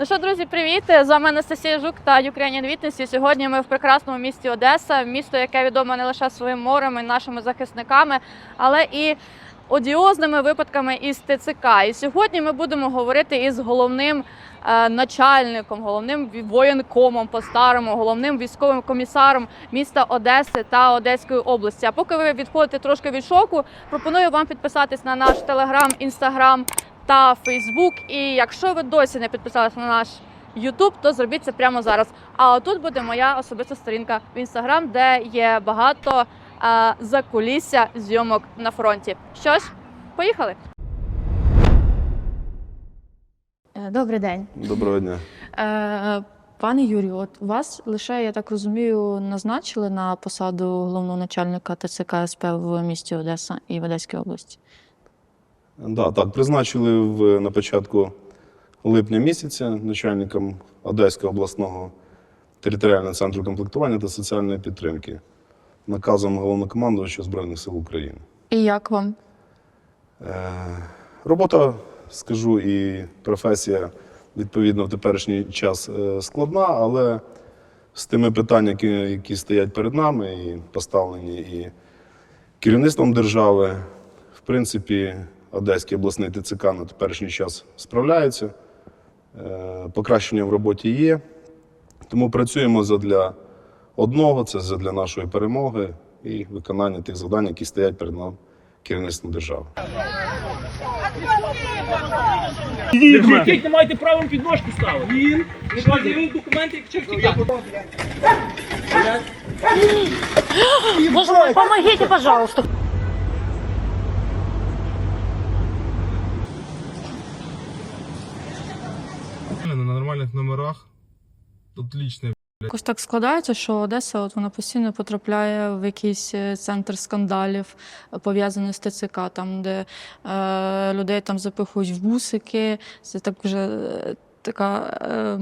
Ну що, друзі, привіт! З вами Анастасія Жук та Ukrainian Witness. І Сьогодні ми в прекрасному місті Одеса, місто, яке відоме не лише своїм морем і нашими захисниками, але і одіозними випадками із ТЦК. І сьогодні ми будемо говорити із головним е, начальником, головним воєнкомом по-старому, головним військовим комісаром міста Одеси та Одеської області. А поки ви відходите трошки від шоку, пропоную вам підписатись на наш телеграм, інстаграм та Фейсбук. І якщо ви досі не підписалися на наш Ютуб, то зробіть це прямо зараз. А тут буде моя особиста сторінка в інстаграм, де є багато е, закулісся зйомок на фронті. Що ж, поїхали. Е, Добрий день. Доброго дня. Е, Пане Юрію, от вас лише, я так розумію, назначили на посаду головного начальника ТЦК СП в місті Одеса і в Одеській області. Да, так, призначили в, на початку липня місяця начальником Одеського обласного територіального центру комплектування та соціальної підтримки наказом головнокомандувача Збройних сил України. І як вам? Е, робота, скажу, і професія відповідно в теперішній час е, складна, але з тими питаннями, які, які стоять перед нами, і поставлені і керівництвом держави, в принципі, Одеський обласний ТЦК на теперішній час справляється. Е, Покращення в роботі є. Тому працюємо задля одного, це задля нашої перемоги і виконання тих завдань, які стоять перед нами керівництвом держави. Ви кричіть, не маєте права підножки ставити. Він не пред'явив документи, як чим втікати. Помогите, пожалуйста. На нормальних номерах. Отлично. Якось так складається, що Одеса от вона постійно потрапляє в якийсь е, центр скандалів, е, пов'язаний з ТЦК, там, де е, людей там запихують в бусики. Це так вже е, така, е,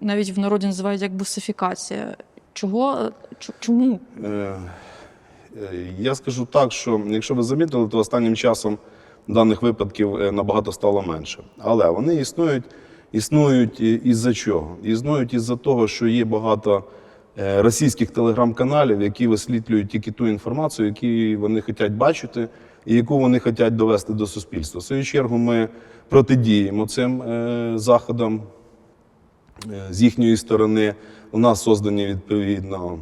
навіть в народі називають як бусифікація. Чого? Чому? Е, е, Я скажу так, що якщо ви замітили, то останнім часом даних випадків набагато стало менше. Але вони існують, існують із-за чого? Існують із-за того, що є багато е, російських телеграм-каналів, які висвітлюють тільки ту інформацію, яку вони хочуть бачити, і яку вони хочуть довести до суспільства. В свою чергу ми протидіємо цим е, заходам Е, з їхньої сторони. У нас создані відповідно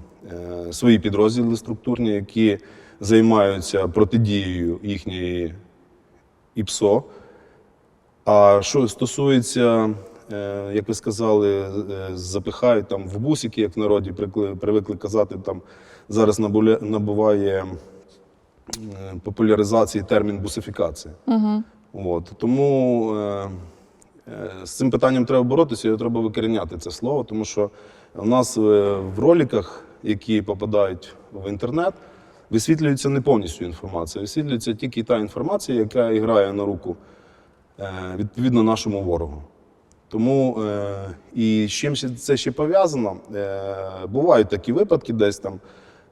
свої підрозділи структурні, які займаються протидією їхньої ІПСО. А що стосується, е, як ви сказали, е, запихають там в бусики, як в народі привикли казати, там зараз набуває е, популяризації термін бусифікація. Угу. От. Тому е, з цим питанням треба боротися, його треба викоріняти це слово, тому що у нас в роликах, які попадають в інтернет, висвітлюється не повністю інформація, висвітлюється тільки та інформація, яка грає на руку відповідно нашому ворогу. Тому е, і з чим це ще пов'язано? Е, бувають такі випадки десь там.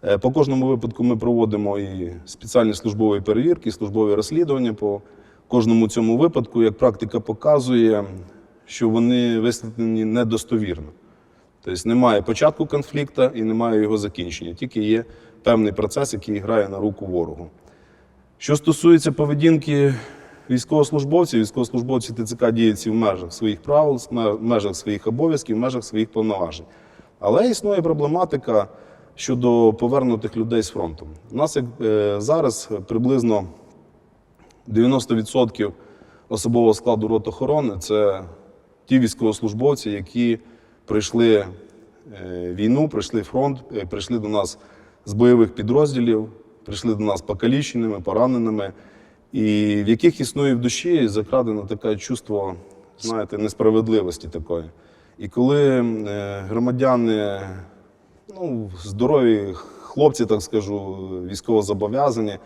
Е, По кожному випадку ми проводимо і спеціальні службові перевірки, і службові розслідування по кожному цьому випадку, як практика показує, що вони висвітлені недостовірно. Тобто немає початку конфлікту і немає його закінчення, тільки є певний процес, який грає на руку ворогу. Що стосується поведінки військовослужбовців, військовослужбовці ТЦК діють в межах своїх правил, в межах своїх обов'язків, в межах своїх повноважень. Але існує проблематика щодо повернутих людей з фронту. У нас як е, зараз приблизно 90% особового складу рот охорони це ті військовослужбовці, які пройшли е, війну, пройшли фронт, е, прийшли до нас з бойових підрозділів, прийшли до нас покаліченими, пораненими, і в яких існує в душі закрадено таке чувство, знаєте, несправедливості такої. І коли е, громадяни, ну, здорові хлопці, так скажу, військовозобов'язані,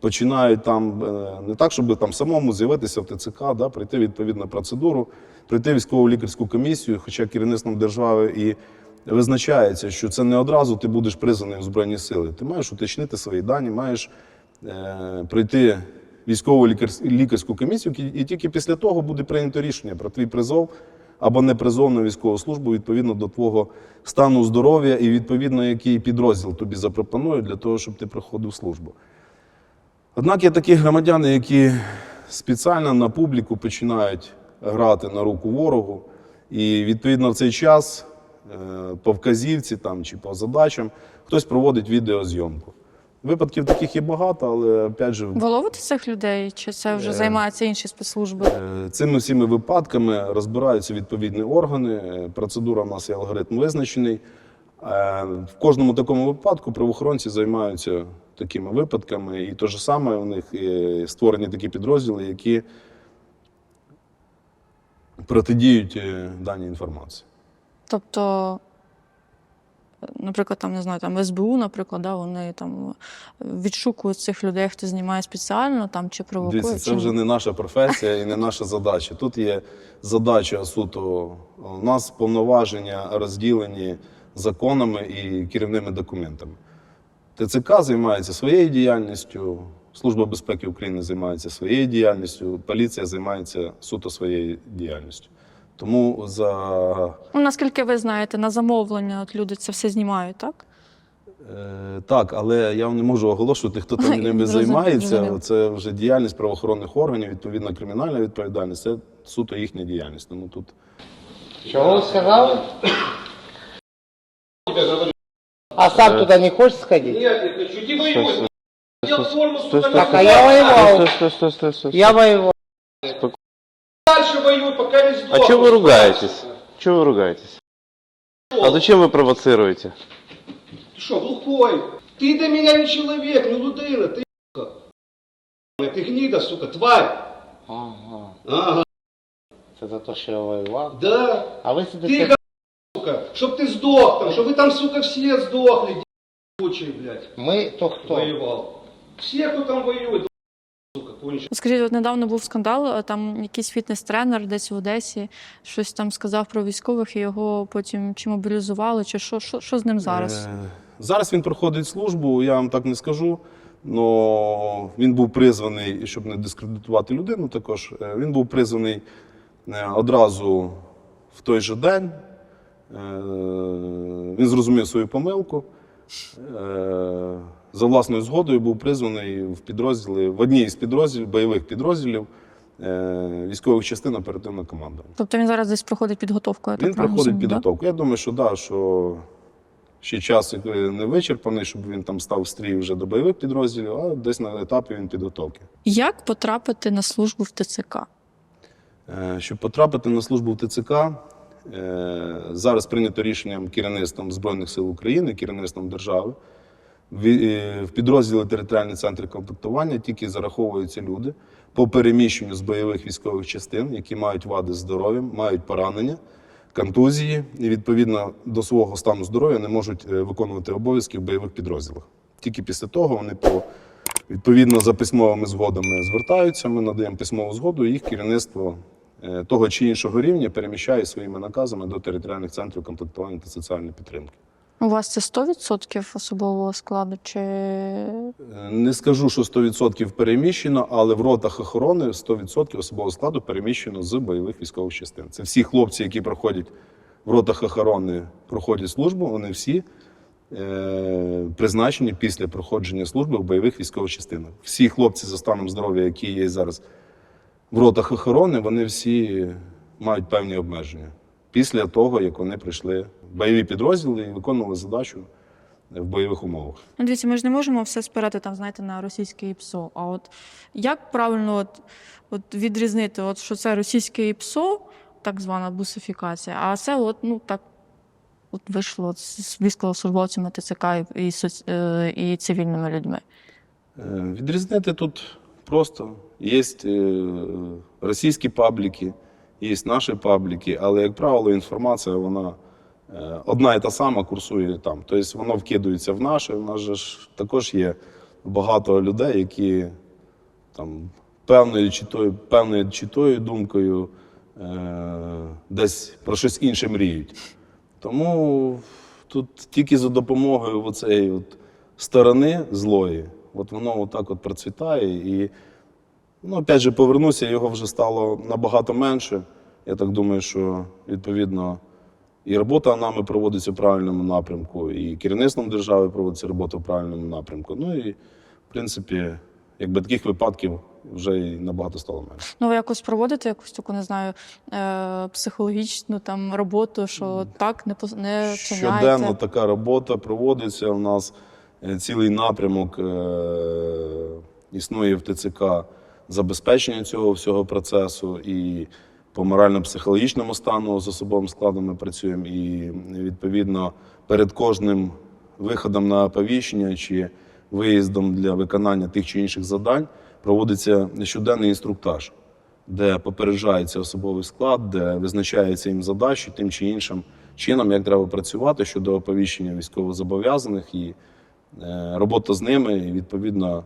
починають там е, не так, щоб там самому з'явитися в ТЦК, да, пройти відповідну процедуру, пройти військову лікарську комісію, хоча керівництвом держави і визначається, що це не одразу ти будеш призваний в Збройні сили. Ти маєш уточнити свої дані, маєш е, пройти військову лікар- лікарську комісію, і тільки після того буде прийнято рішення про твій призов або непризовну військову службу відповідно до твого стану здоров'я і відповідно який підрозділ тобі запропонують для того, щоб ти проходив службу. Однак є такі громадяни, які спеціально на публіку починають грати на руку ворогу, і відповідно в цей час е, по вказівці там, чи по задачам хтось проводить відеозйомку. Випадків таких є багато, але опять же, Ви ловите цих людей, чи це вже Е. займаються інші спецслужби? Е, Цими всіми випадками розбираються відповідні органи. Е, Процедура в нас є алгоритм визначений. В кожному такому випадку правоохоронці займаються такими випадками, і те ж саме у них створені такі підрозділи, які протидіють даній інформації. Тобто, наприклад, там не знаю, там СБУ, наприклад, да, вони там відшукують цих людей, хто знімає спеціально там чи провокує. Дивіться, це чи- вже не наша професія і не наша задача. Тут є задача суто. У нас повноваження розділені законами і керівними документами. ТЦК займається своєю діяльністю, Служба безпеки України займається своєю діяльністю, поліція займається суто своєю діяльністю. Тому за Ну, наскільки ви знаєте, на замовлення от люди це все знімають, так? Е, Так, але я вам не можу оголошувати, хто там ними займається. Це вже діяльність правоохоронних органів, відповідно, кримінальна відповідальність. Це суто їхня діяльність. Тому тут Чего вы сказали? А сам туда не хочешь сходить? Нет, не хочу. Иди воюй. Я форму, сука, Так, а я воевал. Стой. Я воевал. Дальше воюй, пока не А сдохнешь. что вы ругаетесь? Чего вы ругаетесь? А зачем вы провоцируете? Ты что, глухой? Ты для меня не человек, не людина, ты сука. Ты гнида, сука, тварь. Ага. Ага, Это за то, что я воевал. да. А вы себе Ты, га- сука, чтоб ты сдох там, чтобы вы там, сука, все сдохли, ебучие, блядь, Мы то кто? воевал. Все, кто там воюет, Скажіть, от недавно був скандал, там якийсь фітнес-тренер десь в Одесі щось там сказав про військових, і його потім чи мобілізували, чи що, що, що з ним зараз? Е, Зараз він проходить службу, я вам так не скажу. Но він був призваний, щоб не дискредитувати людину, також е, він був призваний е, одразу в той же день. Е, Він зрозумів свою помилку. За власною згодою був призваний в підрозділи в одній із підрозділів, бойових підрозділів е, військових частин оперативного командування. Тобто він зараз десь проходить підготовку, я Він правильно проходить розумію, да? підготовку. Я думаю, що да, що ще час не вичерпаний, щоб він там став стрій вже до бойових підрозділів, а десь на етапі він підготовки. Як потрапити на службу в ТЦК? Е, Щоб потрапити на службу в ТЦК, е, зараз прийнято рішенням керівництвом Збройних сил України, керівництвом держави. Е, В підрозділи територіальні центри комплектування тільки зараховуються люди по переміщенню з бойових військових частин, які мають вади з здоров'ям, мають поранення, контузії і відповідно до свого стану здоров'я не можуть е, виконувати обов'язки в бойових підрозділах. Тільки після того вони по відповідно за письмовими згодами звертаються. Ми надаємо письмову згоду, і їх керівництво е, того чи іншого рівня переміщає своїми наказами до територіальних центрів комплектування та соціальної підтримки. У вас це 100% особового складу, чи Е, Не скажу, що 100% переміщено, але в ротах охорони 100% особового складу переміщено з бойових військових частин. Це всі хлопці, які проходять в ротах охорони, проходять службу, вони всі е, призначені після проходження служби в бойових військових частинах. Всі хлопці за станом здоров'я, які є зараз в ротах охорони, вони всі мають певні обмеження після того, як вони прийшли в бойові підрозділи і виконували задачу в бойових умовах. Ну, дивіться, ми ж не можемо все спирати там, знаєте, на російське ІПСО. А от як правильно от, от відрізнити, от, що це російське ІПСО, так звана бусифікація, а це от, ну, так от вийшло от з військовослужбовцями ТЦК і, і, е, і цивільними людьми. Е, Відрізнити тут просто є е, російські пабліки, є наші пабліки, але, як правило, інформація вона е, одна і та сама курсує там. Тобто воно вкидується в наше. У нас же ж також є багато людей, які там певною чи тою, певною чи тою думкою е, десь про щось інше мріють. Тому тут тільки за допомогою оцеї сторони злої, от воно отак от процвітає. І, ну, опять же, повернуся, його вже стало набагато менше. Я так думаю, що відповідно і робота нами проводиться в правильному напрямку, і керівництвом держави проводиться робота в правильному напрямку. Ну і в принципі, якби таких випадків вже і набагато стало менше. Ну, ви якось проводите якусь таку, не знаю, е, психологічну там роботу, що так не не Щоденно така робота проводиться. У нас е, цілий напрямок е, існує в ТЦК забезпечення цього всього процесу. І по морально-психологічному стану з особовим складом ми працюємо. І відповідно перед кожним виходом на оповіщення чи виїздом для виконання тих чи інших завдань проводиться щоденний інструктаж де попереджається особовий склад, де визначаються їм задачі тим чи іншим чином, як треба працювати щодо оповіщення військовозобов'язаних і е, робота з ними, і відповідно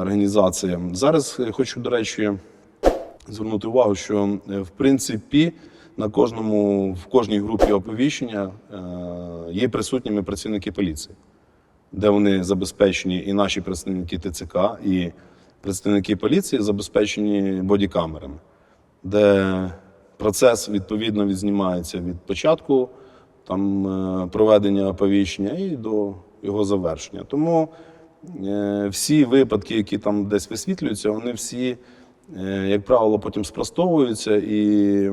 організація. Зараз е, хочу, до речі, звернути увагу, що е, в принципі на кожному в кожній групі оповіщення е, є присутніми працівники поліції, де вони забезпечені, і наші представники ТЦК, і представники поліції забезпечені бодікамерами, де процес відповідно відзнімається від початку там, е, проведення оповіщення і до його завершення. Тому е, всі випадки, які там десь висвітлюються, вони всі, е, як правило, потім спростовуються і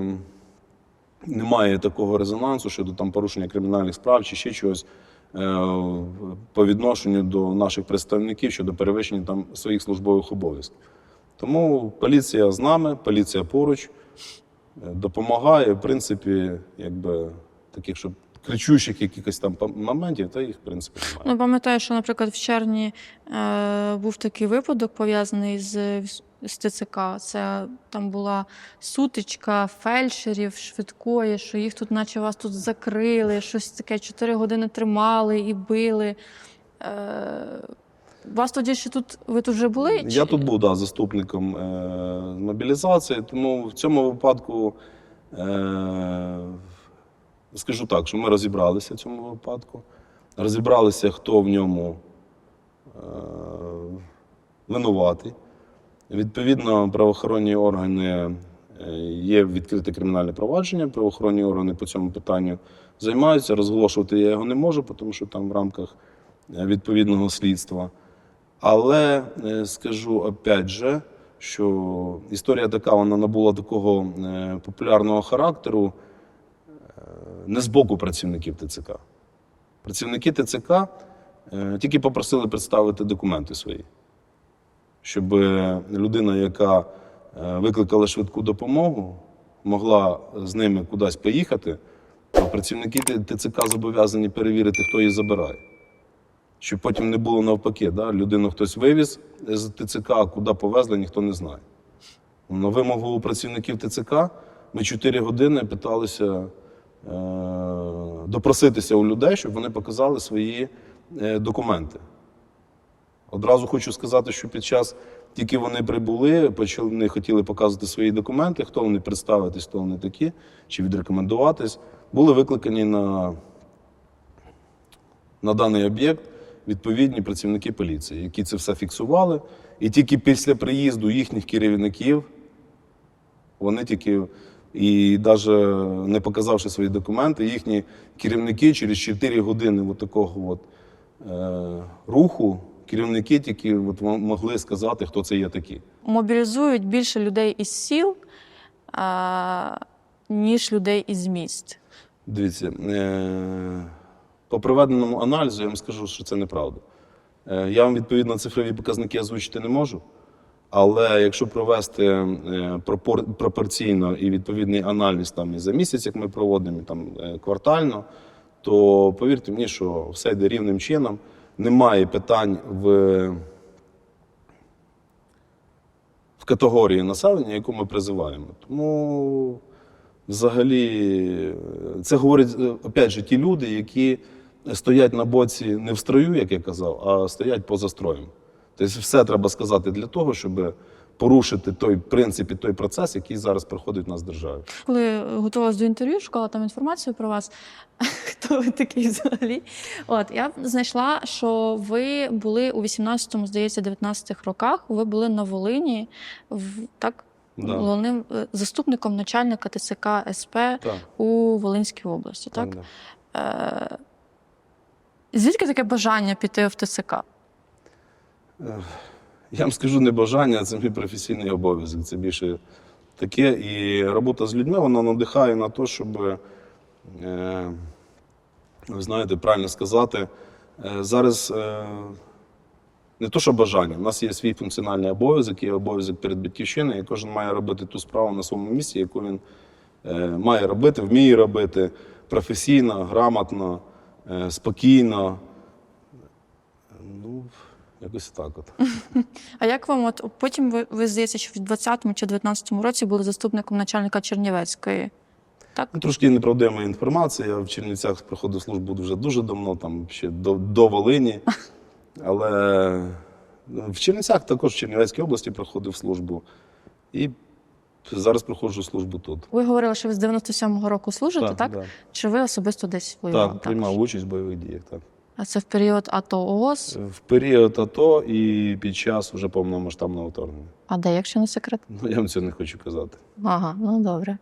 немає такого резонансу щодо там порушення кримінальних справ чи ще чогось е, по відношенню до наших представників щодо перевищення там своїх службових обов'язків. Тому поліція з нами, поліція поруч е, допомагає, в принципі, якби таких, щоб кричущих якихось там моментів, та їх, в принципі, немає. Ну, пам'ятаю, що, наприклад, в червні е, був такий випадок пов'язаний з, з ТЦК. Це там була сутичка фельдшерів швидкої, що їх тут, наче вас тут закрили, щось таке, чотири години тримали і били. Е, вас тоді ще тут, ви тут вже були? Я чи- тут був да, заступником е, мобілізації, тому в цьому випадку е, скажу так, що ми розібралися в цьому випадку. Розібралися, хто в ньому е, винуватий. Відповідно, правоохоронні органи е, є відкрите кримінальне провадження. Правоохоронні органи по цьому питанню займаються. Розголошувати я його не можу, тому що там в рамках е, відповідного слідства. Але е, скажу опять же, що історія така, вона набула такого популярного характеру не з боку працівників ТЦК. Працівники ТЦК е, тільки попросили представити документи свої, щоб е, людина, яка е, викликала швидку допомогу, могла з ними кудись поїхати, а працівники ТЦК зобов'язані перевірити, хто її забирає. Щоб потім не було навпаки, да? людину хтось вивіз з ТЦК, куди повезли, ніхто не знає. На вимогу працівників ТЦК ми 4 години питалися допроситися у людей, щоб вони показали свої е, документи. Одразу хочу сказати, що під час, тільки вони прибули, почали вони хотіли показувати свої документи, хто вони представитись, хто вони такі, чи відрекомендуватись, були викликані на, на даний об'єкт відповідні працівники поліції, які це все фіксували. І тільки після приїзду їхніх керівників вони тільки, і навіть не показавши свої документи, їхні керівники через 4 години от такого от, е, руху, керівники тільки от могли сказати, хто це є такі. Мобілізують більше людей із сіл, а, ніж людей із міст. Дивіться, е, по проведеному аналізу я вам скажу, що це неправда. Е, я вам відповідно цифрові показники озвучити не можу. Але якщо провести е, пропорційно і відповідний аналіз там і за місяць, як ми проводимо, і там е, квартально, то повірте мені, що все йде рівним чином. Немає питань в, в категорії населення, яку ми призиваємо. Тому взагалі е, це говорить е, опять же ті люди, які стоять на боці не в строю, як я казав, а стоять поза строєм. Тобто все треба сказати для того, щоб порушити той принцип і той процес, який зараз проходить в нас в державі. Коли готувалась до інтерв'ю, шукала там інформацію про вас, хто ви такий взагалі. От я знайшла, що ви були у 18-му, здається, 19-х роках. Ви були на Волині в так Да. головним е, заступником начальника ТЦК СП Так, у Волинській області. Так? так, да. Е, звідки таке бажання піти в ТЦК? Я вам скажу не бажання, це мій професійний обов'язок. Це більше таке. І робота з людьми вона надихає на те, щоб, е, ви знаєте, правильно сказати, е, зараз е, не то, що бажання. У нас є свій функціональний обов'язок, є обов'язок перед батьківщиною, і кожен має робити ту справу на своєму місці, яку він е, має робити, вміє робити професійно, грамотно, е, спокійно. Ну, якось так от. А як вам от потім ви, ви здається, що в 20-му чи 19-му році були заступником начальника Чернівецької? Так? Ну, Трошки неправдива інформація. Я в Чернівцях проходив службу вже дуже давно, там ще до, до Волині. Але в Чернівцях також в Чернівецькій області проходив службу. І зараз проходжу службу тут. Ви говорили, що ви з 97-го року служите, так? так. Чи ви особисто десь воювали? Так, приймав участь в бойових діях. Так. А це в період АТО ООС? В період АТО і під час уже повномасштабного вторгнення. А де, якщо не секрет? Ну, я вам цього не хочу казати. Ага, ну добре.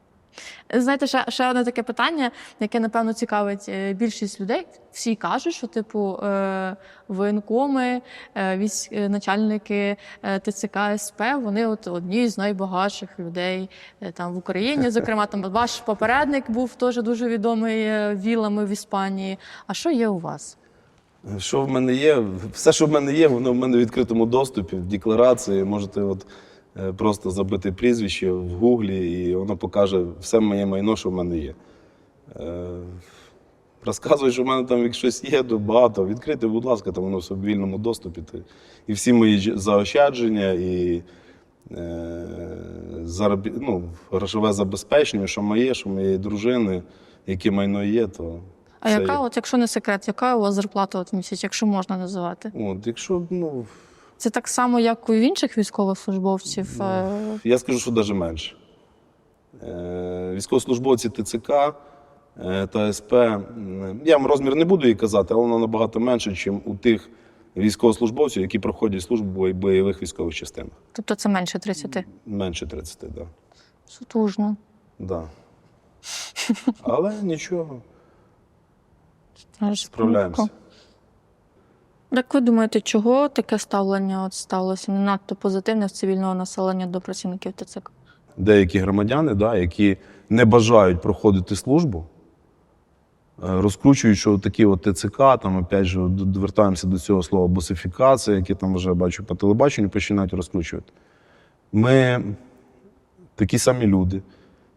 Знаєте, ще, ще одне таке питання, яке, напевно, цікавить е, більшість людей. Всі кажуть, що, типу, е, воєнкоми, е, військ, начальники ТЦК СП, вони от одні з найбагатших людей там в Україні. Зокрема, там ваш попередник був теж дуже відомий вілами в Іспанії. А що є у вас? Що в мене є? Все, що в мене є, воно в мене в відкритому доступі, в декларації. Можете от е, просто забити прізвище в Гуглі, і воно покаже все моє майно, що в мене є. Е, Розказують, що в мене там щось є, то багато. Відкрити, будь ласка, там воно все в вільному доступі. І всі мої заощадження, і е, зарабі... ну, грошове забезпечення, що моє, що моєї дружини, яке майно є, то. А яка, є. от, якщо не секрет, яка у вас зарплата от в місяць, якщо можна називати? От, якщо, ну, Це так само, як у інших військовослужбовців. е, Я скажу, що навіть менше. Е, Військовослужбовці ТЦК е, та СП, м, я вам розмір не буду її казати, але воно набагато менше, ніж у тих військовослужбовців, які проходять службу в бойових військових частинах. Тобто це менше 30. Менше 30, так. Да. Сутужно. Да. Але нічого, Аж справляємося. Як ви думаєте, чого таке ставлення от сталося не надто позитивне в цивільного населення до працівників ТЦК? Деякі громадяни, да, які не бажають проходити службу, е, розкручують, що такі от ТЦК, там опять же, д- вертаємося до цього слова босифікація, яке там вже бачу по телебаченню, починають розкручувати. Ми такі самі люди,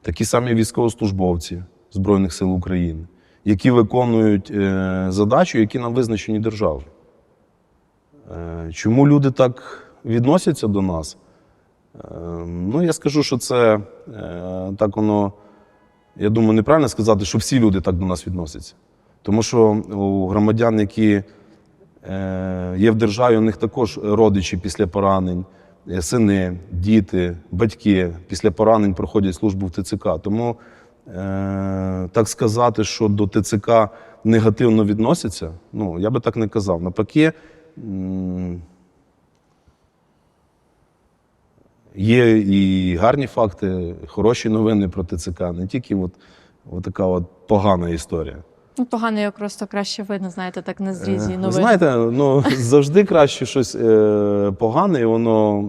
такі самі військовослужбовці Збройних сил України, які виконують е, задачу, які нам визначені державою. Е, чому люди так відносяться до нас? Е, Ну, я скажу, що це так воно, я думаю, неправильно сказати, що всі люди так до нас відносяться. Тому що у громадян, які є в державі, у них також родичі після поранень, сини, діти, батьки після поранень проходять службу в ТЦК. Тому так сказати, що до ТЦК негативно відносяться, ну, я би так не казав. Навпаки, Є і гарні факти, хороші новини про ТЦК, не тільки от, от така от погана історія. Ну, погано його просто краще видно, знаєте, так на зрізі Е, новин. Знаєте, ну завжди краще щось е, погане, і воно е,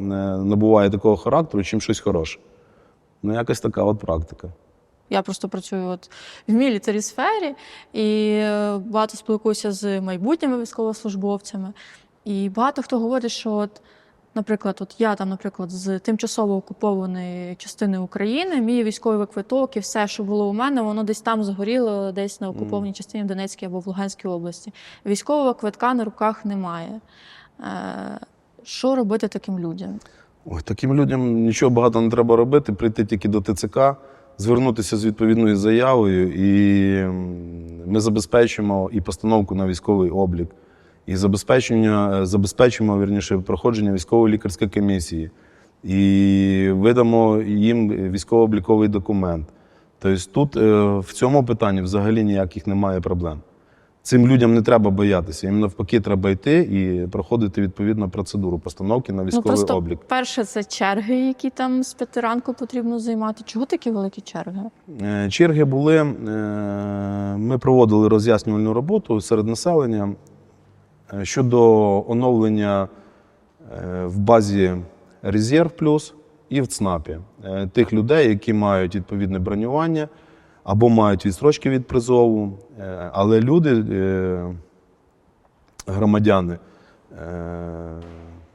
набуває такого характеру, чим щось хороше. Ну, якась така от практика. Я просто працюю от в мілітарі сфері і е, багато спілкуюся з майбутніми військовослужбовцями. І багато хто говорить, що, от, наприклад, от я там, наприклад, з тимчасово окупованої частини України, мій військовий квиток і все, що було у мене, воно десь там згоріло, десь на окупованій частині в Донецькій або в Луганській області. Військового квитка на руках немає. Е, що робити таким людям? Ой, таким людям нічого багато не треба робити, прийти тільки до ТЦК, звернутися з відповідною заявою, і ми забезпечимо і постановку на військовий облік, і забезпечення, забезпечимо вірніше проходження військової лікарської комісії, і видамо їм військово-обліковий документ. Тобто тут е, в цьому питанні взагалі ніяких немає проблем. Цим людям не треба боятися. Їм навпаки треба йти і проходити відповідну процедуру постановки на Ну військовий просто облік. перше, це черги, які там з п'яти ранку потрібно займати. Чого такі великі черги? Е, Черги були. е, Ми проводили роз'яснювальну роботу серед населення е, щодо оновлення в базі Резерв Плюс і в ЦНАПі тих людей, які мають відповідне бронювання або мають відстрочки від призову. Е, Але люди, е, громадяни, е,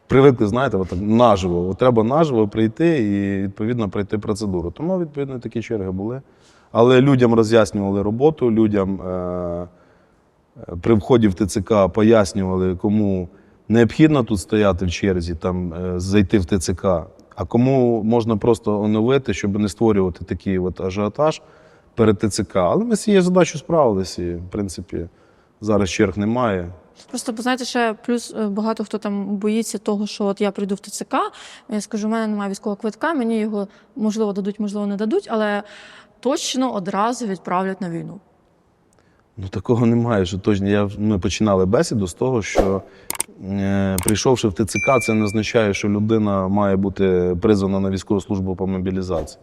привикли, знаєте, отак, наживо. От треба наживо прийти і відповідно пройти процедуру. Тому, відповідно, такі черги були. Але людям роз'яснювали роботу, людям при вході в ТЦК пояснювали, кому необхідно тут стояти в черзі, там, зайти в ТЦК, а кому можна просто оновити, щоб не створювати такий от ажіотаж перед ТЦК. Але ми з цією задачею справилися і, в принципі, зараз черг немає. Просто бо знаєте, ще плюс е, багато хто там боїться того, що от я прийду в ТЦК, я скажу, у мене немає військового квитка, мені його можливо дадуть, можливо, не дадуть, але точно одразу відправлять на війну. Ну, такого немає. Що точно. Я, ми починали бесіду з того, що е, прийшовши в ТЦК, це не означає, що людина має бути призвана на військову службу по мобілізації.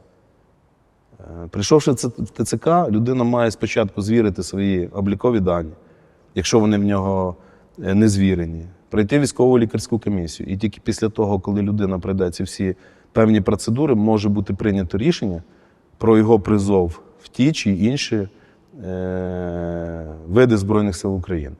Е, прийшовши в ТЦК, людина має спочатку звірити свої облікові дані, якщо вони в нього е, не звірені, пройти військову лікарську комісію. І тільки після того, коли людина пройде ці всі певні процедури, може бути прийнято рішення про його призов в ті чи інші е, види Збройних сил України.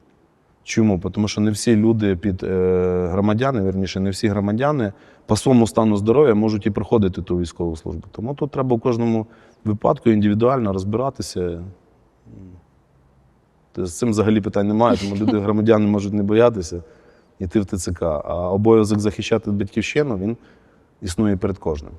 Чому? Тому що не всі люди під е, громадяни, верніше, не всі громадяни по своєму стану здоров'я можуть і проходити ту військову службу. Тому тут треба в кожному випадку індивідуально розбиратися. З цим взагалі питань немає, тому люди, громадяни можуть не боятися йти в ТЦК. А обов'язок захищати батьківщину він існує перед кожним.